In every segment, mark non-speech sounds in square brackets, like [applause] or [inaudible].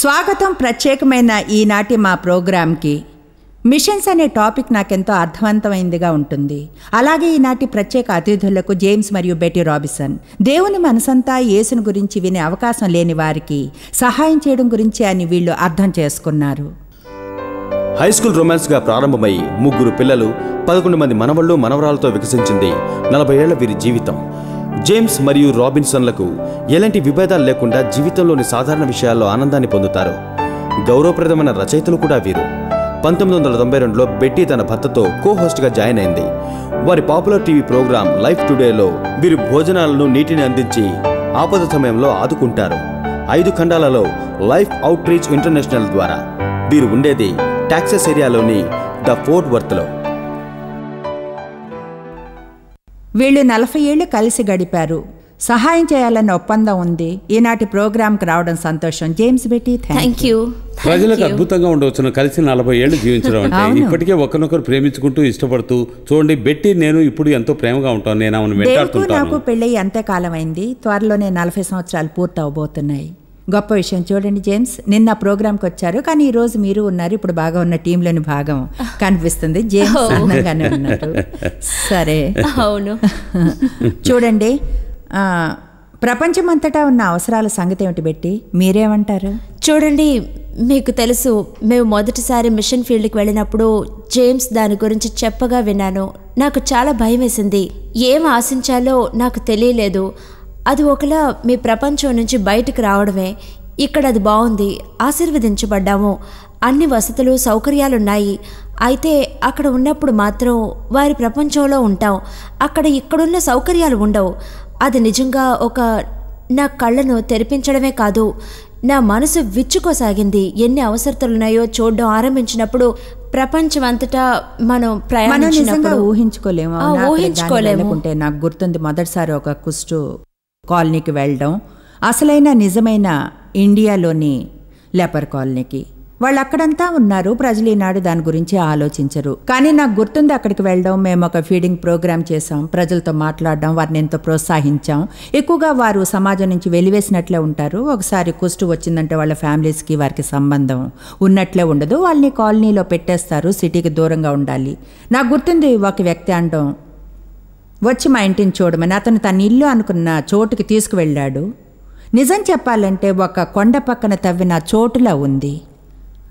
స్వాగతం ప్రత్యేకమైన ఈనాటి మా ప్రోగ్రాంకి మిషన్స్ అనే టాపిక్ నాకెంతో అర్థవంతమైందిగా ఉంటుంది. అలాగే ఈనాటి ప్రత్యేక అతిథులకు జేమ్స్ మరియు బెటీ రాబిసన్ దేవుని మనసంతా యేసుని గురించి వినే అవకాశం లేని వారికి సహాయం చేయడం గురించి అని వీళ్ళు అర్థం చేసుకున్నారు. హై స్కూల్ రొమాన్స్గా ప్రారంభమై ముగ్గురు పిల్లలు పదకొండు మంది మనవళ్ళు మనవరాలతో వికసించింది నలభై ఏళ్ళ వీరి జీవితం. జేమ్స్ మరియు రాబిన్సన్లకు ఎలాంటి విభేదాలు లేకుండా జీవితంలోని సాధారణ విషయాల్లో ఆనందాన్ని పొందుతారు. గౌరవప్రదమైన రచయితలు కూడా వీరు. పంతొమ్మిది వందల తొంభై రెండులో బెట్టి తన భర్తతో కో హోస్ట్గా జాయిన్ అయింది. వారి పాపులర్ టీవీ ప్రోగ్రాం లైఫ్ టుడేలో వీరు భోజనాలను నీటిని అందించి ఆపద సమయంలో ఆదుకుంటారు. ఐదు ఖండాలలో లైఫ్ అవుట్ రీచ్ ఇంటర్నేషనల్ ద్వారా వీరు ఉండేది టాక్సస్ ఏరియాలోని ద ఫోర్ట్ వర్త్లో. వీళ్ళు నలభై ఏళ్ళు కలిసి గడిపారు. సహాయం చేయాలన్న ఒప్పందం ఉంది. ఈనాటి ప్రోగ్రాంకి రావడం సంతోషం. జేమ్స్ బెటీ థ్యాంక్ యూ ప్రజలకు అద్భుతంగా ఉండవచ్చును. కలిసి నలభై ఏళ్ళు జీవించడం అంటే అవును. ఇప్పటికే ఒకరినొకరు ప్రేమించుకుంటూ ఇష్టపడుతూ చూడండి బెట్టి నేను ఇప్పుడు ఎంతో ప్రేమగా ఉంటాను నేను వెంటాడుతుంటాను. నాకు పెళ్ళయి అంతకాలం అయింది త్వరలోనే నలభై సంవత్సరాలు పూర్తి అవబోతున్నాయి గొప్ప విషయం. చూడండి జేమ్స్ నిన్న ప్రోగ్రాంకి వచ్చారు. కానీ ఈ రోజు మీరు ఉన్నారు. ఇప్పుడు బాగా ఉన్న టీంలోని భాగం కనిపిస్తుంది. జేమ్స్ అందంగానే ఉన్నారు. సరే. అవును. చూడండి ఆ, ప్రపంచమంతటా ఉన్న అవసరాల సంగతి ఏమిటి పెట్టి మీరేమంటారు? చూడండి మీకు తెలుసు మేము మొదటిసారి మిషన్ ఫీల్డ్కి వెళ్ళినప్పుడు జేమ్స్ దాని గురించి చెప్పగా విన్నాను. నాకు చాలా భయం వేసింది ఏం ఆశించాలో నాకు తెలియలేదు. అది ఒకలా మీ ప్రపంచం నుంచి బయటకు రావడమే. ఇక్కడ అది బాగుంది. ఆశీర్వదించబడ్డాము. అన్ని వసతులు సౌకర్యాలున్నాయి. అయితే అక్కడ ఉన్నప్పుడు మాత్రం వారి ప్రపంచంలో ఉంటాం. అక్కడ ఇక్కడున్న సౌకర్యాలు ఉండవు. అది నిజంగా ఒక నా కళ్ళను తెరిపించడమే కాదు నా మనసు విచ్చుకోసాగింది. ఎన్ని అవసరతలున్నాయో చూడడం ఆరంభించినప్పుడు ప్రపంచం అంతటా మనం ప్రయాణించినప్పుడు. ఊహించుకోలేము. ఊహించుకోలేము. నాకు గుర్తుంది మొదటిసారి ఒక కుష్టు కాలనీకి వెళ్ళడం అసలైన నిజమైన ఇండియాలోని లెపర్ కాలనీకి. వాళ్ళు అక్కడంతా ఉన్నారు ప్రజలు ఈనాడు దాని గురించి ఆలోచించరు. కానీ నాకు గుర్తుంది అక్కడికి వెళ్ళడం మేము ఒక ఫీడింగ్ ప్రోగ్రామ్ చేసాం ప్రజలతో మాట్లాడడం వారిని ఎంతో ప్రోత్సహించాం. ఎక్కువగా వారు సమాజం నుంచి వెలివేసినట్లే ఉంటారు. ఒకసారి కుష్టు వచ్చిందంటే వాళ్ళ ఫ్యామిలీస్కి వారికి సంబంధం ఉన్నట్లే ఉండదు. వాళ్ళని కాలనీలో పెట్టేస్తారు సిటీకి దూరంగా ఉండాలి. నాకు గుర్తుంది ఒక వ్యక్తి అనడం వచ్చి మా ఇంటిని చూడమని అతను తన ఇల్లు అనుకున్న చోటుకి తీసుకువెళ్ళాడు. నిజం చెప్పాలంటే ఒక కొండ పక్కన తవ్విన చోటులా ఉంది.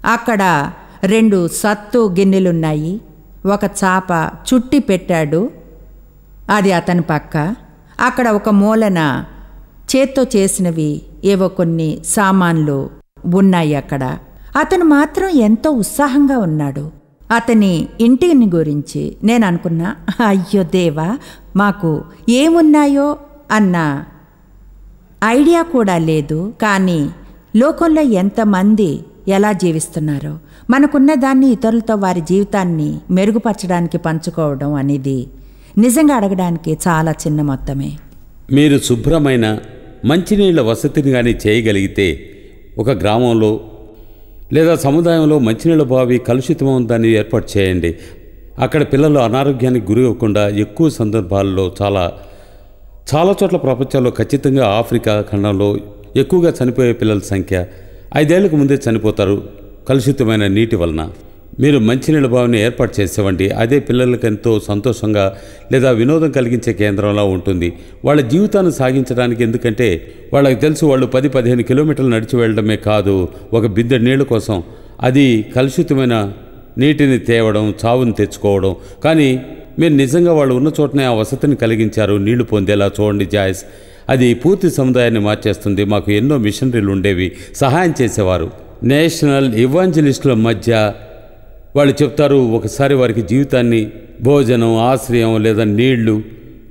అక్కడ రెండు సత్తు గిన్నెలున్నాయి. ఒక చాప చుట్టి పెట్టాడు. అది అతని పక్క. అక్కడ ఒక మూలన చేత్తో చేసినవి ఏవో కొన్ని సామాన్లు ఉన్నాయి అక్కడ. అతను మాత్రం ఎంతో ఉత్సాహంగా ఉన్నాడు. అతని ఇంటిని గురించి నేను అనుకున్నా అయ్యో దేవా మాకు ఏమున్నాయో అన్న ఐడియా కూడా లేదు. కానీ లోకంలో ఎంతమంది ఎలా జీవిస్తున్నారో మనకున్న దాన్ని ఇతరులతో వారి జీవితాన్ని మెరుగుపరచడానికి పంచుకోవడం అనేది నిజంగా అడగడానికి చాలా చిన్న మొత్తమే. మీరు శుభ్రమైన మంచినీళ్ళ వసతిని కానీ చేయగలిగితే ఒక గ్రామంలో లేదా సముదాయంలో మంచినీళ్ళ బావి కలుషితం ఏర్పాటు చేయండి. అక్కడ పిల్లలు అనారోగ్యానికి గురి అవ్వకుండా ఎక్కువ సందర్భాల్లో చాలా చాలా చోట్ల ప్రపంచంలో ఖచ్చితంగా ఆఫ్రికా ఖండంలో ఎక్కువగా చనిపోయే పిల్లల సంఖ్య ఐదేళ్ళకు ముందే చనిపోతారు కలుషితమైన నీటి వలన. మీరు మంచినీళ్ళ బావిని ఏర్పాటు చేసేవండి. అదే పిల్లలకు ఎంతో సంతోషంగా లేదా వినోదం కలిగించే కేంద్రంలా ఉంటుంది. వాళ్ళ జీవితాన్ని సాగించడానికి ఎందుకంటే వాళ్ళకి తెలుసు వాళ్ళు పది పదిహేను కిలోమీటర్లు నడిచి వెళ్ళడమే కాదు. ఒక బిద్దె నీళ్ళ కోసం అది కలుషితమైన నీటిని తేవడం చావుని తెచ్చుకోవడం. కానీ మీరు నిజంగా వాళ్ళు ఉన్న చోటనే ఆ వసతిని కలిగించారు. నీళ్ళు పొందేలా చూడండి జాయిస్. అది పూర్తి సముదాయాన్ని మార్చేస్తుంది. మాకు ఎన్నో మిషనరీలు ఉండేవి. సహాయం చేసేవారు. నేషనల్ ఇవాంజలిస్టుల మధ్య వాళ్ళు చెప్తారు ఒకసారి వారికి జీవితాన్ని భోజనం ఆశ్రయం లేదా నీళ్ళు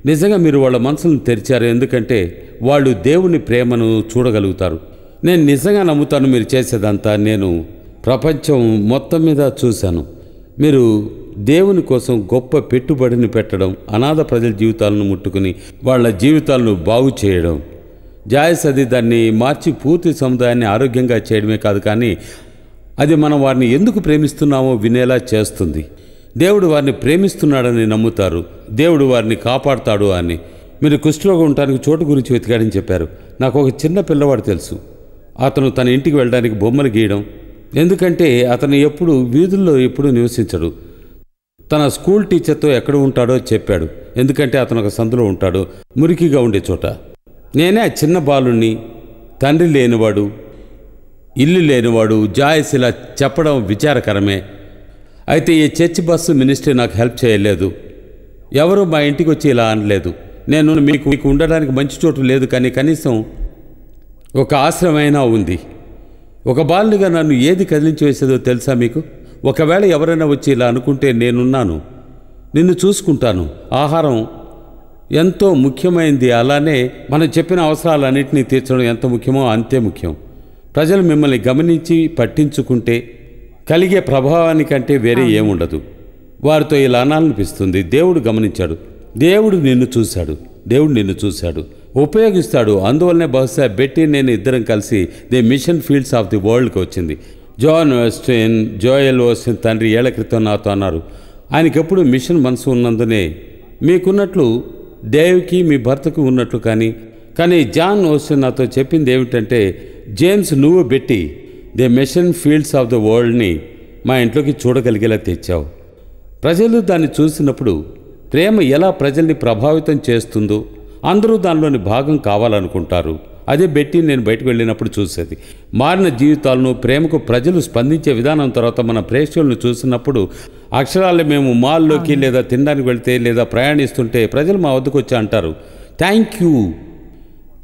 నిజంగా మీరు వాళ్ళ మనసులను తెరిచారు ఎందుకంటే వాళ్ళు దేవుని ప్రేమను చూడగలుగుతారు. నేను నిజంగా నమ్ముతాను మీరు చేసేదంతా నేను ప్రపంచం మొత్తం మీద చూశాను. మీరు దేవుని కోసం గొప్ప పెట్టుబడిని పెట్టడం అనాథ ప్రజల జీవితాలను ముట్టుకుని వాళ్ళ జీవితాలను బాగు చేయడం. జాయస్ అది దాన్ని మార్చి పూర్తి సముదాయాన్ని ఆరోగ్యంగా చేయడమే కాదు కానీ అది మనం వారిని ఎందుకు ప్రేమిస్తున్నామో వినేలా చేస్తుంది. దేవుడు వారిని ప్రేమిస్తున్నాడని నమ్ముతారు. దేవుడు వారిని కాపాడుతాడు అని. మీరు కుష్ఠరోగం ఉండటానికి చోటు గురించి వెతికాడని చెప్పారు. నాకు ఒక చిన్న పిల్లవాడు తెలుసు. అతను తన ఇంటికి వెళ్ళడానికి బొమ్మలు గీయడం. ఎందుకంటే అతను ఎప్పుడు వీధుల్లో ఎప్పుడూ నివసించడు. తన స్కూల్ టీచర్తో ఎక్కడ ఉంటాడో చెప్పాడు. ఎందుకంటే అతను ఒక సందులో ఉంటాడు. మురికిగా ఉండే చోట. నేనే ఆ చిన్న బాలుణ్ణి. తండ్రి లేనివాడు. ఇల్లు లేనివాడు జాయస్ ఇలా చెప్పడం విచారకరమే. అయితే ఈ చర్చ్ బస్సు మినిస్ట్రీ నాకు హెల్ప్ చేయలేదు. ఎవరు మా ఇంటికి వచ్చి ఇలా అనలేదు. నేను మీకు మీకు ఉండడానికి మంచి చోటు లేదు కానీ కనీసం ఒక ఆశ్రమైనా ఉంది. ఒక బాలునిగా నన్ను ఏది కదిలించి వేసేదో తెలుసా మీకు? ఒకవేళ ఎవరైనా వచ్చి ఇలా అనుకుంటే నేనున్నాను. నిన్ను చూసుకుంటాను. ఆహారం ఎంతో ముఖ్యమైనది అలానే మనం చెప్పిన అవసరాలన్నింటినీ తీర్చడం ఎంత ముఖ్యమో అంతే ముఖ్యం. ప్రజలు మిమ్మల్ని గమనించి పట్టించుకుంటే కలిగే ప్రభావానికంటే వేరే ఏముండదు. వారితో ఇలా అనాలనిపిస్తుంది. దేవుడు గమనించాడు. దేవుడు నిన్ను చూశాడు. దేవుడు నిన్ను చూశాడు. ఉపయోగిస్తాడు. అందువల్లనే బహుశా బెట్టి నేను ఇద్దరం కలిసి the mission fields of the వరల్డ్కి వచ్చింది. జాన్ వెస్టిన్ జోయల్ ఓస్టిన్ తండ్రి ఏళ్ళ క్రితం నాతో అన్నారు. ఆయనకి ఎప్పుడు మిషన్ మనసు ఉన్నందునే మీకున్నట్లు దేవ్కి మీ భర్తకు ఉన్నట్లు కానీ కానీ జాన్ ఓస్టిన్ నాతో చెప్పింది ఏమిటంటే జేమ్స్ నువ్వు పెట్టి the mission fields of the వరల్డ్ని మా ఇంట్లోకి చూడగలిగేలా తెచ్చావు. ప్రజలు దాన్ని చూసినప్పుడు ప్రేమ ఎలా ప్రజల్ని ప్రభావితం చేస్తుందో అందరూ దానిలోని భాగం కావాలనుకుంటారు. అదే బెట్టి నేను బయటకు వెళ్ళినప్పుడు చూసేది. మారిన జీవితాలను ప్రేమకు ప్రజలు స్పందించే విధానం తర్వాత మన ప్రేక్షకులను చూసినప్పుడు అక్షరాలు మేము మాల్లోకి లేదా తినడానికి వెళ్తే లేదా ప్రయాణిస్తుంటే ప్రజలు మా వద్దకు వచ్చి అంటారు థ్యాంక్ యూ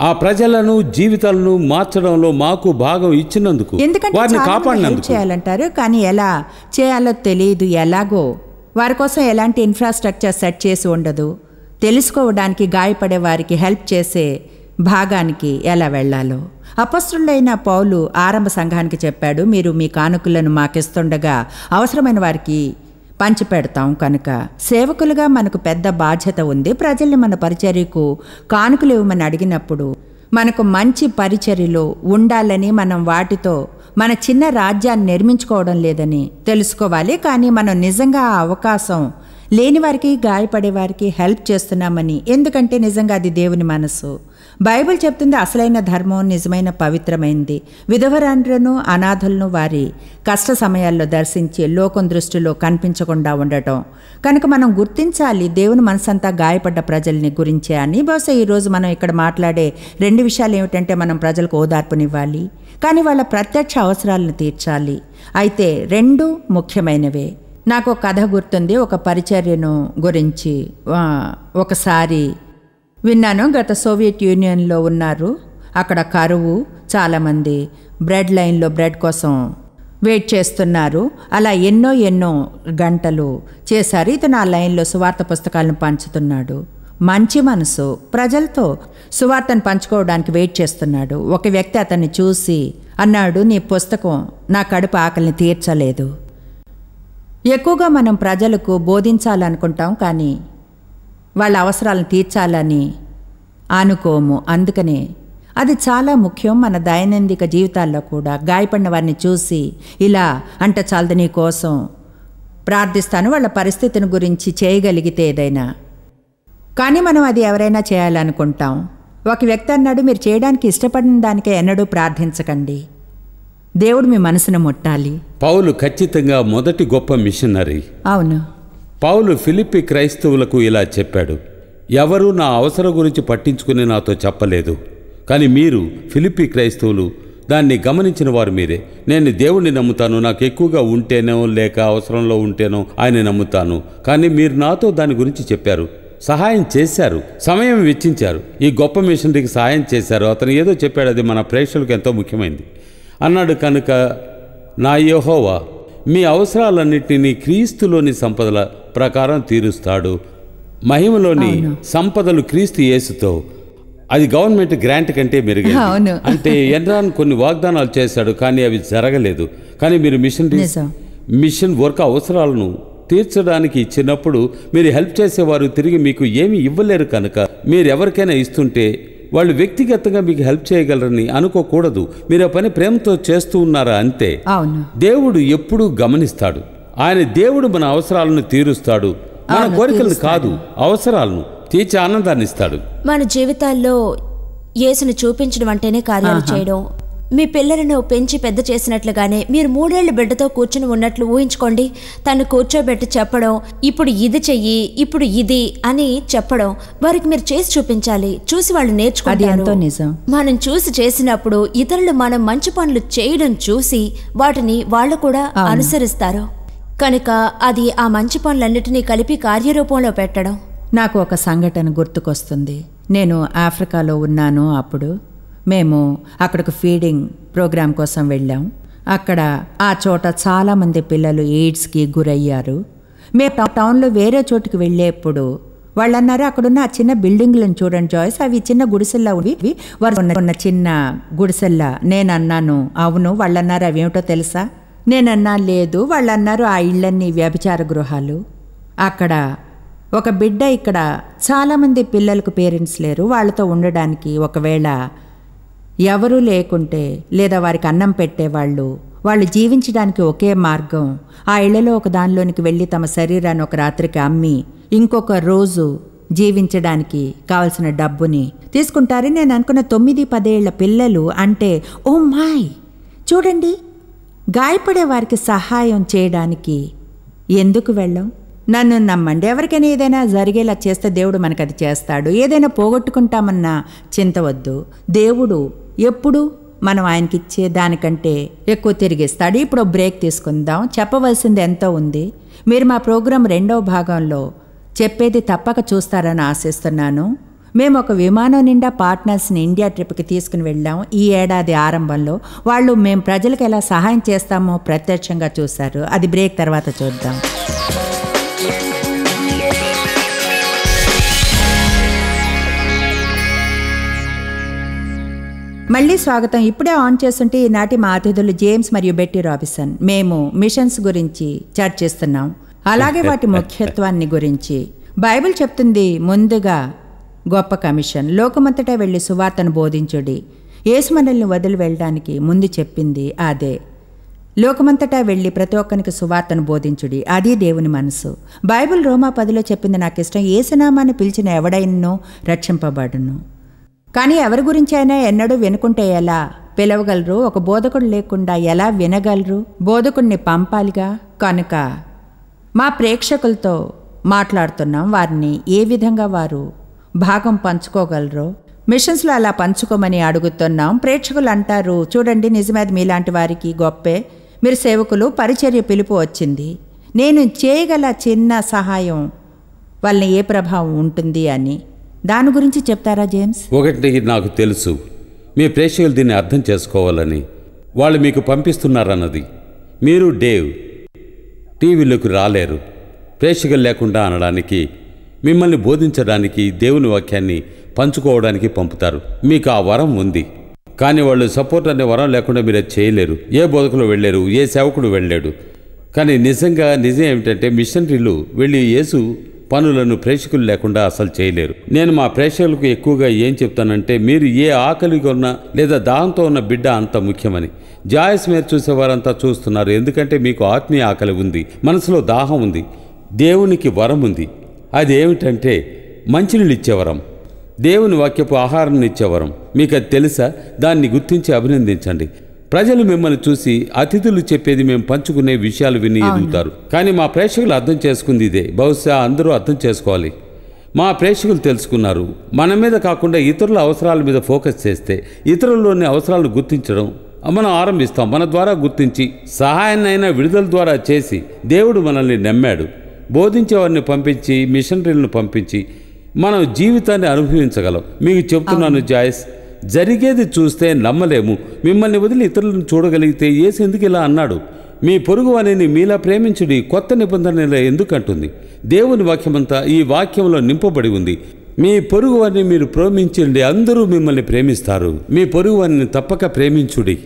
ఆ ప్రజలను జీవితాలను మార్చడంలో మాకు భాగం ఇచ్చినందుకు ఎందుకంటే వారిని కాపాడినందుకు. చేయాలంటారు? కానీ ఎలా చేయాలో తెలియదు ఎలాగో. వారి కోసం ఎలాంటి ఇన్ఫ్రాస్ట్రక్చర్ సెట్ చేసి ఉండదు. తెలుసుకోవడానికి గాయపడే వారికి హెల్ప్ చేసే భాగానికి ఎలా వెళ్ళాలో. అపస్తుడైన పౌలు ఆరంభ సంఘానికి చెప్పాడు మీరు మీ కానుకలను మాకిస్తుండగా అవసరమైన వారికి పంచిపెడతాం కనుక సేవకులుగా మనకు పెద్ద బాధ్యత ఉంది. ప్రజల్ని మన పరిచర్యకు కానుకలు ఇవ్వమని అడిగినప్పుడు మనకు మంచి పరిచర్యలో ఉండాలని మనం వాటితో మన చిన్న రాజ్యాన్ని నిర్మించుకోవడం లేదని తెలుసుకోవాలి. కానీ మనం నిజంగా ఆ అవకాశం లేని వారికి గాయపడే వారికి హెల్ప్ చేస్తున్నామని. ఎందుకంటే నిజంగా అది దేవుని మనసు. బైబిల్ చెప్తుంది అసలైన ధర్మం నిజమైన పవిత్రమైంది. విధవరాండ్రను అనాథలను వారి కష్ట సమయాల్లో దర్శించి లోకం దృష్టిలో కనిపించకుండా ఉండటం. కనుక మనం గుర్తించాలి దేవుని మనసంతా గాయపడ్డ ప్రజల్ని గురించే అని. బహుశా ఈరోజు మనం ఇక్కడ మాట్లాడే రెండు విషయాలు ఏమిటంటే మనం ప్రజలకు ఓదార్పునివ్వాలి కానీ వాళ్ళ ప్రత్యక్ష అవసరాలను తీర్చాలి. అయితే రెండు ముఖ్యమైనవే. నాకు ఒక కథ గుర్తుంది ఒక పరిచర్యను గురించి ఒకసారి విన్నాను గత సోవియట్ యూనియన్లో ఉన్నారు. అక్కడ కరువు చాలామంది బ్రెడ్ లైన్లో బ్రెడ్ కోసం వెయిట్ చేస్తున్నారు. అలా ఎన్నో ఎన్నో గంటలు చేశారు. ఇతను ఆ లైన్లో సువార్త పుస్తకాలను పంచుతున్నాడు. మంచి మనసు. ప్రజలతో సువార్తను పంచుకోవడానికి వెయిట్ చేస్తున్నాడు. ఒక వ్యక్తి అతన్ని చూసి అన్నాడు నీ పుస్తకం నా కడుపు ఆకలిని తీర్చలేదు. ఎక్కువగా మనం ప్రజలకు బోధించాలనుకుంటాం కానీ వాళ్ళ అవసరాలను తీర్చాలని అనుకోము అందుకనే అది చాలా ముఖ్యం మన దైనందిక జీవితాల్లో కూడా. గాయపడిన వారిని చూసి ఇలా అంట చాలదు నీ కోసం. ప్రార్థిస్తాను వాళ్ళ పరిస్థితిని గురించి చేయగలిగితే ఏదైనా. కానీ మనం అది ఎవరైనా చేయాలనుకుంటాం. ఒక వ్యక్తి అన్నాడు మీరు చేయడానికి ఇష్టపడిన దానికే ఎన్నడూ ప్రార్థించకండి. దేవుడు మీ మనసును ముట్టాలి. పౌలు ఖచ్చితంగా మొదటి గొప్ప మిషనరీ. అవును. పౌలు ఫిలిప్పి క్రైస్తవులకు ఇలా చెప్పాడు ఎవరూ నా అవసరం గురించి పట్టించుకుని నాతో చెప్పలేదు. కానీ మీరు ఫిలిప్పి క్రైస్తవులు దాన్ని గమనించిన వారు మీరే. నేను దేవుణ్ణి నమ్ముతాను. నాకు ఎక్కువగా ఉంటేనో లేక అవసరంలో ఉంటేనో ఆయన నమ్ముతాను. కానీ మీరు నాతో దాని గురించి చెప్పారు. సహాయం చేశారు. సమయం వెచ్చించారు. ఈ గొప్ప మిషనరీకి సహాయం చేశారు. అతను ఏదో చెప్పాడు. అది మన ప్రేక్షకులకు ఎంతో ముఖ్యమైనది అన్నాడు కనుక నా యోహోవా మీ అవసరాలన్నింటినీ క్రీస్తులోని సంపదల ప్రకారం తీరుస్తాడు. మహిమలోని సంపదలు క్రీస్తు యేసుతో. అది గవర్నమెంట్ గ్రాంట్ కంటే మెరుగైంది. అంటే ఎన్రాన్ కొన్ని వాగ్దానాలు చేశాడు కానీ అవి జరగలేదు. కానీ మీరు మిషన్. మిషన్ వర్క్ అవసరాలను తీర్చడానికి ఇచ్చినప్పుడు మీరు హెల్ప్ చేసేవారు తిరిగి మీకు ఏమీ ఇవ్వలేరు కనుక మీరు ఎవరికైనా ఇస్తుంటే వాళ్ళు వ్యక్తిగతంగా మీకు హెల్ప్ చేయగలరని అనుకోకూడదు. మీరు ఆ పని ప్రేమతో చేస్తూ ఉన్నారా అంతే. అవును. దేవుడు ఎప్పుడూ గమనిస్తాడు. ఆయన దేవుడు మన అవసరాలను తీరుస్తాడు. మన కోరికలను కాదు అవసరాలను తీర్చి ఆనందాన్ని ఇస్తాడు. మన జీవితాల్లో యేసుని చూపించడం అంటేనే కార్యాలు చేయడం మీ పిల్లలను పెంచి పెద్ద చేసినట్లుగానే మీరు మూడేళ్ళ బిడ్డతో కూర్చుని ఉన్నట్లు ఊహించుకోండి. తను కూర్చోబెట్టి చెప్పడం ఇప్పుడు ఇది చెయ్యి ఇప్పుడు ఇది అని చెప్పడం వారికి మీరు చేసి చూపించాలి. చూసి వాళ్ళు నేర్చుకుంటారు. నిజం. మనం చూసి చేసినప్పుడు ఇతరులు మనం మంచి పనులు చేయడం చూసి వాటిని వాళ్ళు కూడా అనుసరిస్తారు. కనుక అది ఆ మంచి పనులన్నిటినీ కలిపి కార్యరూపంలో పెట్టడం. నాకు ఒక సంఘటన గుర్తుకొస్తుంది. నేను ఆఫ్రికాలో ఉన్నాను అప్పుడు. మేము అక్కడికి ఫీడింగ్ ప్రోగ్రాం కోసం వెళ్ళాం. అక్కడ ఆ చోట చాలామంది పిల్లలు ఎయిడ్స్కి గురయ్యారు. మేము టౌన్లో వేరే చోటుకి వెళ్ళేప్పుడు వాళ్ళు అన్నారు అక్కడున్న ఆ చిన్న బిల్డింగ్లను చూడండి జాయిస్ అవి చిన్న గుడిసెల్లా ఉవి ఇవి వారు ఉన్న ఉన్న చిన్న గుడిసెల్లా. నేను అన్నాను అవును వాళ్ళు అన్నారు అవి ఏమిటో తెలుసా? నేనన్నా లేదు వాళ్ళు అన్నారు ఆ ఇళ్ళన్నీ వ్యభిచార గృహాలు. అక్కడ ఒక బిడ్డ ఇక్కడ చాలామంది పిల్లలకు పేరెంట్స్ లేరు వాళ్ళతో ఉండడానికి ఒకవేళ ఎవరూ లేకుంటే లేదా వారికి అన్నం పెట్టేవాళ్ళు వాళ్ళు జీవించడానికి ఒకే మార్గం ఆ ఇళ్ళలో ఒక దానిలోనికి వెళ్ళి తమ శరీరాన్ని ఒక రాత్రికి అమ్మి ఇంకొక రోజు జీవించడానికి కావలసిన డబ్బుని తీసుకుంటారని నేను అనుకున్న తొమ్మిది పదేళ్ళ పిల్లలు అంటే ఓ మాయ్ చూడండి గాయపడే వారికి సహాయం చేయడానికి ఎందుకు వెళ్ళం? నన్ను నమ్మండి ఎవరికైనా ఏదైనా జరిగేలా చేస్తే దేవుడు మనకు అది చేస్తాడు. ఏదైనా పోగొట్టుకుంటామన్న చింత వద్దు. దేవుడు ఎప్పుడు మనం ఆయనకి ఇచ్చే దానికంటే ఎక్కువ తిరిగిస్తాడు. ఇప్పుడు బ్రేక్ తీసుకుందాం. చెప్పవలసింది ఎంతో ఉంది. మీరు మా ప్రోగ్రాం రెండవ భాగంలో చెప్పేది తప్పక చూస్తారని ఆశిస్తున్నాను. మేము ఒక విమానం నిండా పార్ట్నర్స్ని ఇండియా ట్రిప్కి తీసుకుని వెళ్ళాం. ఈ ఏడాది ఆరంభంలో వాళ్ళు మేము ప్రజలకు ఎలా సహాయం చేస్తామో ప్రత్యక్షంగా చూశారు. అది బ్రేక్ తర్వాత చూద్దాం. మళ్ళీ స్వాగతం ఇప్పుడే ఆన్ చేస్తుంటే ఈనాటి మా అతిథులు జేమ్స్ మరియు బెట్టి రాబిసన్ మేము మిషన్స్ గురించి చర్చిస్తున్నాం. అలాగే వాటి ముఖ్యత్వాన్ని గురించి. బైబిల్ చెప్తుంది ముందుగా గొప్ప కమిషన్. లోకమంతటా వెళ్ళి సువార్తను బోధించుడి. యేసుమనల్ని వదిలి వెళ్ళడానికి ముందు చెప్పింది అదే. లోకమంతటా వెళ్ళి ప్రతి ఒక్కరికి సువార్తను బోధించుడి. అది దేవుని మనసు. బైబిల్ రోమా పదిలో చెప్పింది నాకు ఇష్టం ఏసునామాన్ని పిలిచిన ఎవడైనో రక్షింపబడును. కానీ ఎవరి గురించి అయినా ఎన్నడూ వినుకుంటే ఎలా? పిలవగలరు ఒక బోధకుడు లేకుండా ఎలా వినగలరు? బోధకుడిని పంపాలిగా? కనుక మా ప్రేక్షకులతో మాట్లాడుతున్నాం. వారిని ఏ విధంగా వారు భాగం పంచుకోగలరో మిషన్స్లో అలా పంచుకోమని అడుగుతున్నాం. ప్రేక్షకులు అంటారు చూడండి నిజమేది మీలాంటి వారికి గొప్పే. మీరు సేవకులు పరిచర్య పిలుపు వచ్చింది. నేను చేయగల చిన్న సహాయం వాళ్ళని ఏ ప్రభావం ఉంటుంది అని దాని గురించి చెప్తారా జేమ్స్? ఒకటి నాకు తెలుసు. మీ ప్రేక్షకులు దీన్ని అర్థం చేసుకోవాలని. వాళ్ళు మీకు పంపిస్తున్నారన్నది. మీరు డేవ్. టీవీలోకి రాలేరు. ప్రేక్షకులు లేకుండా అనడానికి మిమ్మల్ని బోధించడానికి దేవుని వాక్యాన్ని పంచుకోవడానికి పంపుతారు. మీకు ఆ వరం ఉంది. కానీ వాళ్ళు సపోర్ట్ అనే వరం లేకుండా మీరు అది చేయలేరు. ఏ బోధకులు వెళ్ళలేరు ఏ సేవకుడు వెళ్ళాడు. కానీ నిజంగా నిజం ఏమిటంటే మిషనరీలు వెళ్ళి యేసు పనులను ప్రేక్షకులు లేకుండా అసలు చేయలేరు. నేను మా ప్రేక్షకులకు ఎక్కువగా ఏం చెప్తానంటే మీరు ఏ ఆకలిగా ఉన్న లేదా దాహంతో ఉన్న బిడ్డ అంత ముఖ్యమని. జాయస్ మీరు చూసేవారంతా చూస్తున్నారు. ఎందుకంటే మీకు ఆత్మీయ ఆకలి ఉంది మనసులో దాహం ఉంది దేవునికి వరం ఉంది. అది ఏమిటంటే మంచినీళ్ళు ఇచ్చే వరం దేవుని వాక్యపు ఆహారం ఇచ్చే వరం మీకు అది తెలుసా? దాన్ని గుర్తించి అభినందించండి. ప్రజలు మిమ్మల్ని చూసి అతిథులు చెప్పేది మేము పంచుకునే విషయాలు విని ఎదుగుతారు. కానీ మా ప్రేక్షకులు అర్థం చేసుకుంది ఇదే. బహుశా అందరూ అర్థం చేసుకోవాలి. మా ప్రేక్షకులు తెలుసుకున్నారు. మన మీద కాకుండా ఇతరుల అవసరాల మీద ఫోకస్ చేస్తే ఇతరుల్లోని అవసరాలను గుర్తించడం మనం ఆరంభిస్తాం. మన ద్వారా గుర్తించి సహాయాన్నైనా విడుదల ద్వారా చేసి దేవుడు మనల్ని నమ్మాడు. బోధించేవారిని పంపించి మిషనరీలను పంపించి మనం జీవితాన్ని అనుభవించగలం. మీకు చెప్తున్నాను జాయస్ జరిగేది చూస్తే నమ్మలేము. మిమ్మల్ని వదిలి ఇతరులను చూడగలిగితే ఏసెందుకు ఎందుకు ఇలా అన్నాడు? మీ పొరుగు వారిని మీలా ప్రేమించుడి కొత్త నిబంధనల ఎందుకంటుంది? దేవుని వాక్యమంతా ఈ వాక్యంలో నింపబడి ఉంది. మీ పొరుగు వారిని మీరు ప్రేమించండి అందరూ మిమ్మల్ని ప్రేమిస్తారు. మీ పొరుగు వారిని తప్పక ప్రేమించుడి.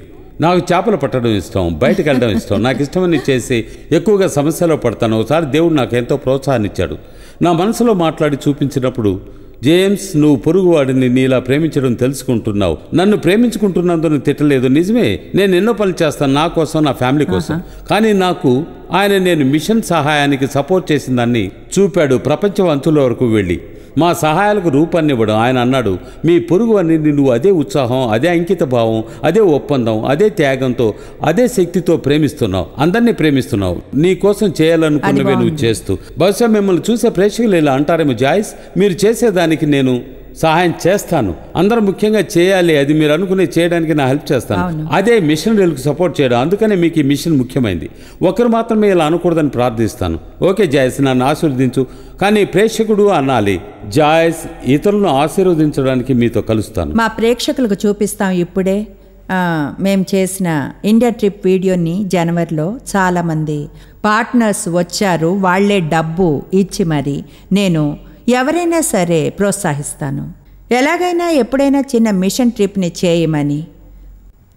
నాకు చేపలు పట్టడం ఇష్టం బయటకు వెళ్ళడం ఇష్టం. నాకు ఇష్టమని చేసి ఎక్కువగా సమస్యలో పడతాను. ఒకసారి దేవుడు నాకు ఎంతో ప్రోత్సాహాన్ని ఇచ్చాడు. నా మనసులో మాట్లాడి చూపించినప్పుడు జేమ్స్ నువ్వు పొరుగువాడిని నీలా ప్రేమించడం తెలుసుకుంటున్నావు. నన్ను ప్రేమించుకుంటున్నందుకు తిట్టలేదు. నిజమే నేను ఎన్నో పనులు చేస్తాను నా కోసం నా ఫ్యామిలీ కోసం. కానీ నాకు ఆయన నేను మిషన్ సహాయానికి సపోర్ట్ చేసిందాన్ని చూపాడు ప్రపంచం అంచుల వరకు వెళ్ళి. మా సహాయాలకు రూపాన్నివ్వడం. ఆయన అన్నాడు మీ పొరుగు వారిని నువ్వు అదే ఉత్సాహం అదే అంకిత భావం అదే ఒప్పందం అదే త్యాగంతో అదే శక్తితో ప్రేమిస్తున్నావు. అందరినీ ప్రేమిస్తున్నావు. నీ కోసం చేయాలనుకున్నవే నువ్వు చేస్తూ. బహుశా మిమ్మల్ని చూసే ప్రేక్షకులు ఇలా అంటారేమో జాయిస్? మీరు చేసేదానికి నేను సహాయం చేస్తాను. అందరూ ముఖ్యంగా చేయాలి. అది మీరు అనుకునే చేయడానికి నా హెల్ప్ చేస్తాను. అదే మిషనరీలకు సపోర్ట్ చేయడం. అందుకనే మీకు ఈ మిషన్ ముఖ్యమైంది. ఒకరు మాత్రమే ఇలా అనకూడదని ప్రార్థిస్తాను. ఓకే జాయస్ నన్ను ఆశీర్వదించు. కానీ ప్రేక్షకుడు అనాలి. జాయస్ ఇతరులను ఆశీర్వదించడానికి మీతో కలుస్తాను. మా ప్రేక్షకులకు చూపిస్తాం ఇప్పుడే. ఆ, మేం చేసిన ఇండియా ట్రిప్ వీడియోని జనవరిలో చాలామంది పార్ట్నర్స్ వచ్చారు. వాళ్ళే డబ్బు ఇచ్చి మరి నేను ఎవరైనా సరే ప్రోత్సహిస్తాను. ఎలాగైనా ఎప్పుడైనా చిన్న మిషన్ ట్రిప్ని చేయమని.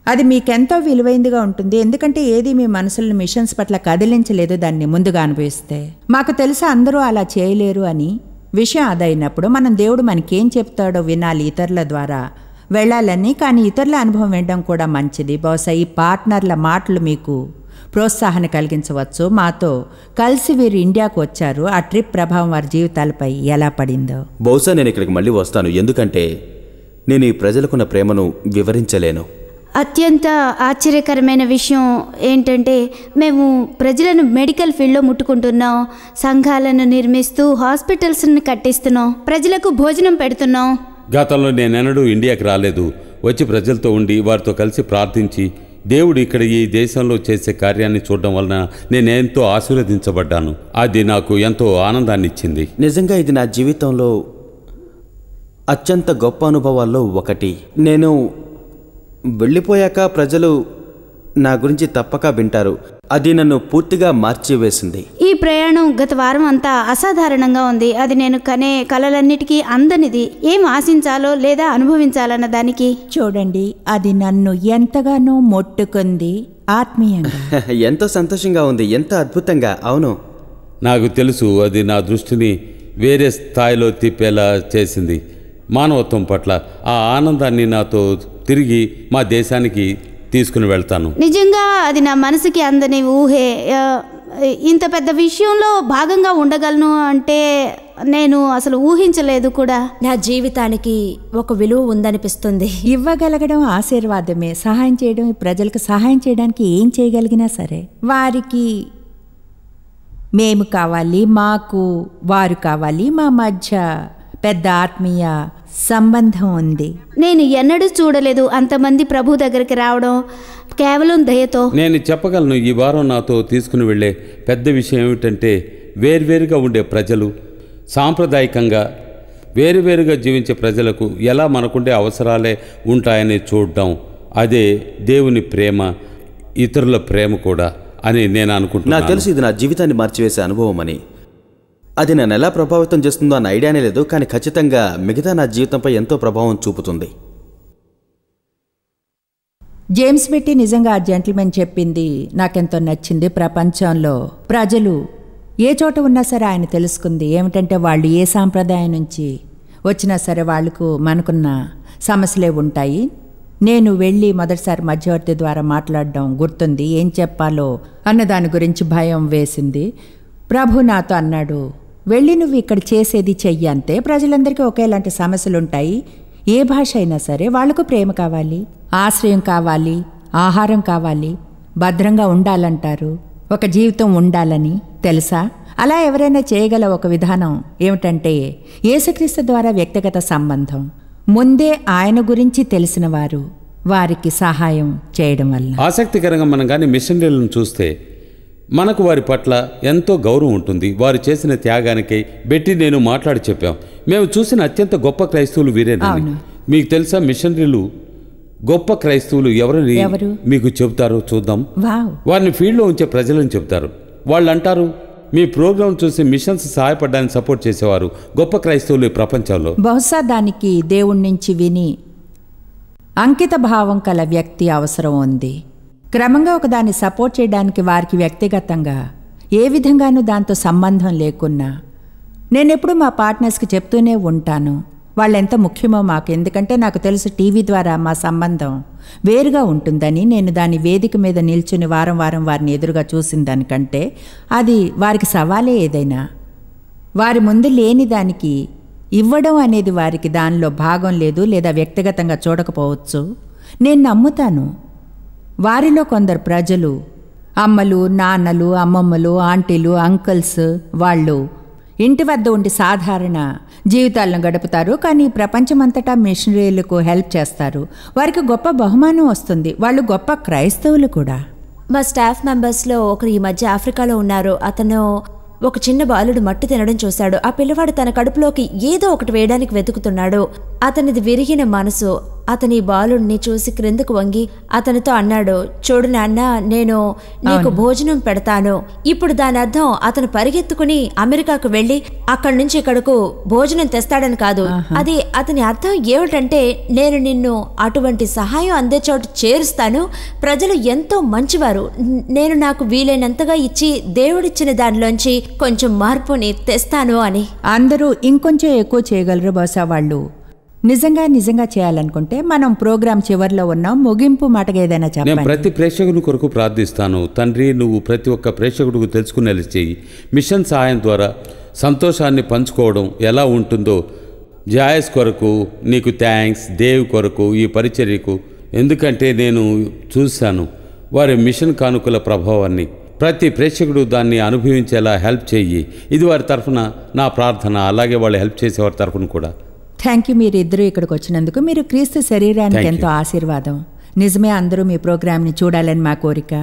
అది మీకెంతో విలువైందిగా ఉంటుంది. ఎందుకంటే ఏది మీ మనసులను మిషన్స్ పట్ల కదిలించలేదు దాన్ని ముందుగా అనుభవిస్తే. మాకు తెలుసు అందరూ అలా చేయలేరు అని. విషయం అదైనప్పుడు మనం దేవుడు మనకేం చెప్తాడో వినాలి ఇతరుల ద్వారా. వెళ్ళాలని కానీ ఇతరుల అనుభవం వినడం కూడా మంచిది. బహుశా ఈ పార్ట్నర్ల మాటలు మీకు ప్రోత్సాహాన్ని కలిగించవచ్చు. మాతో కలిసి వీరు ఇండియాకు వచ్చారు. ఆ ట్రిప్ ప్రభావం వారి జీవితాలపై ఎలా పడిందో. బహుశా నేను ఇక్కడికి మళ్ళీ వస్తాను. ఎందుకంటే నేను ఈ ప్రజలకున్న ప్రేమను వివరించలేను. అత్యంత ఆశ్చర్యకరమైన విషయం ఏంటంటే మేము ప్రజలను మెడికల్ ఫీల్డ్లో ముట్టుకుంటున్నాం. సంఘాలను నిర్మిస్తూ హాస్పిటల్స్ని కట్టిస్తున్నాం. ప్రజలకు భోజనం పెడుతున్నాం. గతంలో నేనెన్నడూ ఇండియాకి రాలేదు. వచ్చి ప్రజలతో ఉండి వారితో కలిసి ప్రార్థించి దేవుడు ఇక్కడ ఈ దేశంలో చేసే కార్యాన్ని చూడడం వలన నేను ఎంతో ఆశీర్వదించబడ్డాను. అది నాకు ఎంతో ఆనందాన్ని ఇచ్చింది నిజంగా ఇది నా జీవితంలో అత్యంత గొప్ప అనుభవాల్లో ఒకటి. నేను వెళ్ళిపోయాక ప్రజలు నా గురించి తప్పక వింటారు. అది నన్ను పూర్తిగా మార్చివేసింది. ఈ ప్రయాణం గత వారం అంతా అసాధారణంగా ఉంది. అది నేను కనే కలలన్నిటికీ అందనిది. ఏం ఆశించాలో లేదా అనుభవించాలన్న దానికి? చూడండి అది నన్ను ఎంతగానో మొట్టుకుంది. ఆత్మీయంగా. [laughs] ఎంతో సంతోషంగా ఉంది. ఎంత అద్భుతంగా. అవును. నాకు తెలుసు అది నా దృష్టిని వేరే స్థాయిలో తిప్పేలా చేసింది. మానవత్వం పట్ల ఆ ఆనందాన్ని నాతో తిరిగి మా దేశానికి తీసుకుని వెళ్తాను. నిజంగా అది నా మనసుకి అందని ఊహే. ఇంత పెద్ద విషయంలో భాగంగా ఉండగలను అంటే నేను అసలు ఊహించలేదు కూడా. నా జీవితానికి ఒక విలువ ఉందనిపిస్తుంది. ఇవ్వగలగడం ఆశీర్వాదమే. సహాయం చేయడం ప్రజలకు సహాయం చేయడానికి ఏం చేయగలిగినా సరే. వారికి మేము కావాలి మాకు వారు కావాలి మా మధ్య పెద్ద ఆత్మీయ సంబంధం ఉంది. నేను ఎన్నడూ చూడలేదు అంతమంది ప్రభు దగ్గరికి రావడం కేవలం దయతో. నేను చెప్పగలను ఈ వారం నాతో తీసుకుని వెళ్ళే పెద్ద విషయం ఏమిటంటే వేర్వేరుగా ఉండే ప్రజలు సాంప్రదాయకంగా వేరువేరుగా జీవించే ప్రజలకు ఎలా మనకుండే అవసరాలే ఉంటాయని చూడడం. అదే దేవుని ప్రేమ ఇతరుల ప్రేమ కూడా అని నేను నాకు అనుకుంటున్నాను తెలుసు ఇది నా జీవితాన్ని మార్చివేసే అనుభవం అని అది నన్ను ఎలా ప్రభావితం చేస్తుందో అన్న ఐడియానే లేదు కానీ ఖచ్చితంగా మిగతా నా జీవితంపై ఎంతో ప్రభావం చూపుతుంది. జేమ్స్ బెట్టి నిజంగా ఆ జెంటిల్మెన్ చెప్పింది నాకెంతో నచ్చింది. ప్రపంచంలో ప్రజలు ఏ చోట ఉన్నా సరే ఆయన తెలుసుకుంది. ఏమిటంటే వాళ్ళు ఏ సాంప్రదాయం నుంచి వచ్చినా సరే వాళ్ళకు మనకున్న సమస్యలే ఉంటాయి. నేను వెళ్ళి మొదటిసారి మధ్యవర్తి ద్వారా మాట్లాడడం గుర్తుంది. ఏం చెప్పాలో అన్న దాని గురించి భయం వేసింది. ప్రభు నాతో అన్నాడు వెళ్ళి నువ్వు ఇక్కడ చేసేది చెయ్యి అంతే ప్రజలందరికీ ఒకేలాంటి సమస్యలుంటాయి. ఏ భాష అయినా సరే వాళ్ళకు ప్రేమ కావాలి ఆశ్రయం కావాలి ఆహారం కావాలి భద్రంగా ఉండాలంటారు ఒక జీవితం ఉండాలని తెలుసా? అలా ఎవరైనా చేయగల ఒక విధానం ఏమిటంటే యేసుక్రీస్తు ద్వారా వ్యక్తిగత సంబంధం. ముందే ఆయన గురించి తెలిసిన వారు వారికి సహాయం చేయడం వల్ల ఆసక్తికరంగా మనం కానీ మిషనరీలను చూస్తే మనకు వారి పట్ల ఎంతో గౌరవం ఉంటుంది. వారు చేసిన త్యాగానికై బెట్టి నేను మాట్లాడి చెప్పాం. మేము చూసిన అత్యంత గొప్ప క్రైస్తవులు వీరేనండి. మీకు తెలుసా మిషనరీలు? గొప్ప క్రైస్తవులు ఎవరని ఎవరు? మీకు చెబుతారో చూద్దాం. వారిని ఫీల్డ్లో ఉంచే ప్రజలను చెప్తారు వాళ్ళు అంటారు మీ ప్రోగ్రాం చూసి మిషన్స్ సహాయపడడానికి సపోర్ట్ చేసేవారు గొప్ప క్రైస్తవులు ఈ ప్రపంచంలో. బహుశా దానికి దేవుడి నుంచి విని అంకిత భావం కల వ్యక్తి అవసరం ఉంది. క్రమంగా ఒకదాన్ని సపోర్ట్ చేయడానికి వారికి వ్యక్తిగతంగా ఏ విధంగానూ దాంతో సంబంధం లేకున్నా నేనెప్పుడు మా పార్ట్నర్స్కి చెప్తూనే ఉంటాను వాళ్ళు ఎంత ముఖ్యమో మాకు ఎందుకంటే నాకు తెలుసు టీవీ ద్వారా మా సంబంధం వేరుగా ఉంటుందని నేను దాని వేదిక మీద నిల్చుని వారం వారం వారిని ఎదురుగా చూసిన దానికంటే అది వారికి సవాలే ఏదైనా. వారి ముందు లేని దానికి ఇవ్వడం అనేది వారికి దానిలో భాగం లేదు లేదా వ్యక్తిగతంగా చూడకపోవచ్చు. నేను నమ్ముతాను. వారిలో కొందరు ప్రజలు అమ్మలు నాన్నలు అమ్మమ్మలు ఆంటీలు అంకల్స్ వాళ్ళు ఇంటి వద్ద ఉండి సాధారణ జీవితాలను గడుపుతారు కానీ ప్రపంచమంతటా మిషనరీలకు హెల్ప్ చేస్తారు. వారికి గొప్ప బహుమానం వస్తుంది. వాళ్ళు గొప్ప క్రైస్తవులు కూడా. మా స్టాఫ్ మెంబర్స్లో ఒకరు ఈ మధ్య ఆఫ్రికాలో ఉన్నారు. అతను ఒక చిన్న బాలుడు మట్టి తినడం చూశాడు. ఆ పిల్లవాడు తన కడుపులోకి ఏదో ఒకటి వేయడానికి వెతుకుతున్నాడు. అతనిది విరిగిన మనసు అతని బాలుడిని చూసి క్రిందకు వంగి అతనితో అన్నాడు చూడు నాన్న నేను నీకు భోజనం పెడతాను. ఇప్పుడు దాని అర్థం అతను పరిగెత్తుకుని అమెరికాకు వెళ్ళి అక్కడి నుంచి ఇక్కడకు భోజనం తెస్తాడని కాదు. అది అతని అర్థం ఏమిటంటే నేను నిన్ను అటువంటి సహాయం అందే చోటు చేరుస్తాను. ప్రజలు ఎంతో మంచివారు. నేను నాకు వీలైనంతగా ఇచ్చి దేవుడిచ్చిన దానిలోంచి కొంచెం మార్పుని తెస్తాను అని. అందరూ ఇంకొంచెం ఎక్కువ చేయగలరు బహుశా వాళ్ళు. నిజంగా నిజంగా చేయాలనుకుంటే మనం ప్రోగ్రాం చివరిలో ఉన్నాం ముగింపు మాటగా ఏదైనా నేను చెప్పండి. ప్రతి ప్రేక్షకుని కొరకు ప్రార్థిస్తాను. తండ్రి నువ్వు ప్రతి ఒక్క ప్రేక్షకుడికి తెలుసుకునేలా చెయ్యి మిషన్ సహాయం ద్వారా సంతోషాన్ని పంచుకోవడం ఎలా ఉంటుందో జాయస్ కొరకు నీకు థ్యాంక్స్ దేవ్ కొరకు ఈ పరిచర్యకు ఎందుకంటే నేను చూశాను వారి మిషన్ కానుకల ప్రభావాన్ని. ప్రతి ప్రేక్షకుడు దాన్ని అనుభవించేలా హెల్ప్ చెయ్యి. ఇది వారి తరఫున నా ప్రార్థన అలాగే వాళ్ళు హెల్ప్ చేసేవారి తరఫున కూడా. థ్యాంక్ యూ మీరు ఇద్దరు ఇక్కడికి వచ్చినందుకు. మీరు క్రీస్తు శరీరానికి. ఎంతో ఆశీర్వాదం. నిజమే అందరూ మీ ప్రోగ్రామ్ని చూడాలని మా కోరిక.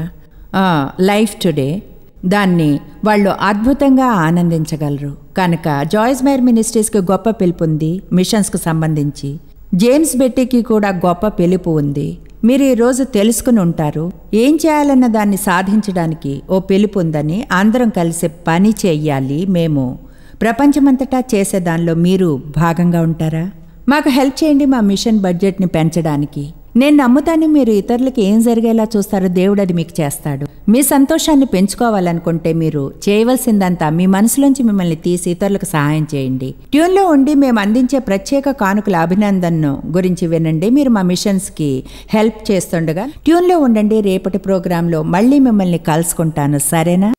లైఫ్ టుడే దాన్ని వాళ్ళు అద్భుతంగా ఆనందించగలరు. కనుక జాయిస్ మేర్ మినిస్ట్రీస్కి గొప్ప పిలుపు ఉంది మిషన్స్కు సంబంధించి. జేమ్స్ బెట్టీకి కూడా గొప్ప పిలుపు ఉంది. మీరు ఈరోజు తెలుసుకుని ఉంటారు ఏం చేయాలన్న దాన్ని సాధించడానికి ఓ పిలుపు ఉందని అందరం కలిసి పని చెయ్యాలి మేము. ప్రపంచమంతటా చేసే దానిలో మీరు భాగంగా ఉంటారా? మాకు హెల్ప్ చేయండి మా మిషన్ బడ్జెట్ని పెంచడానికి. నేను నమ్ముతాను మీరు ఇతరులకి ఏం జరిగేలా చూస్తారో దేవుడు అది మీకు చేస్తాడు. మీ సంతోషాన్ని పెంచుకోవాలనుకుంటే మీరు చేయవలసిందంతా మీ మనసులోంచి మిమ్మల్ని తీసి ఇతరులకు సహాయం చేయండి. ట్యూన్లో ఉండి మేము అందించే ప్రత్యేక కానుకల అభినందనను గురించి వినండి. మీరు మా మిషన్స్కి హెల్ప్ చేస్తుండగా ట్యూన్లో ఉండండి. రేపటి ప్రోగ్రాంలో మళ్ళీ మిమ్మల్ని కలుసుకుంటాను. సరేనా?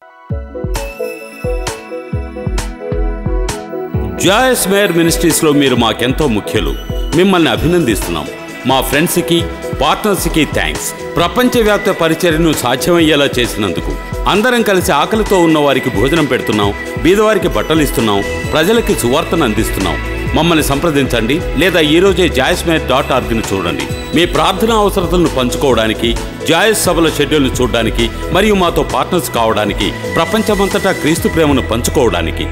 జాయస్ మేయర్ మినిస్ట్రీస్లో మీరు మాకెంతో ముఖ్యులు. మిమ్మల్ని అభినందిస్తున్నాం. మా ఫ్రెండ్స్కి పార్ట్నర్స్కి థ్యాంక్స్. ప్రపంచవ్యాప్త పరిచర్యను సాధ్యమయ్యేలా చేసినందుకు. అందరం కలిసి ఆకలితో ఉన్న వారికి భోజనం పెడుతున్నాం బీదవారికి బట్టలు ఇస్తున్నాం ప్రజలకి సువార్తను అందిస్తున్నాం. మమ్మల్ని సంప్రదించండి లేదా ఈరోజే జాయస్ మేయర్ డాట్ ఆర్గ్ని చూడండి. మీ ప్రార్థన అవసరతలను పంచుకోవడానికి జాయస్ సభల షెడ్యూల్ను చూడడానికి మరియు మాతో పార్ట్నర్స్ కావడానికి ప్రపంచమంతటా క్రీస్తు ప్రేమను పంచుకోవడానికి.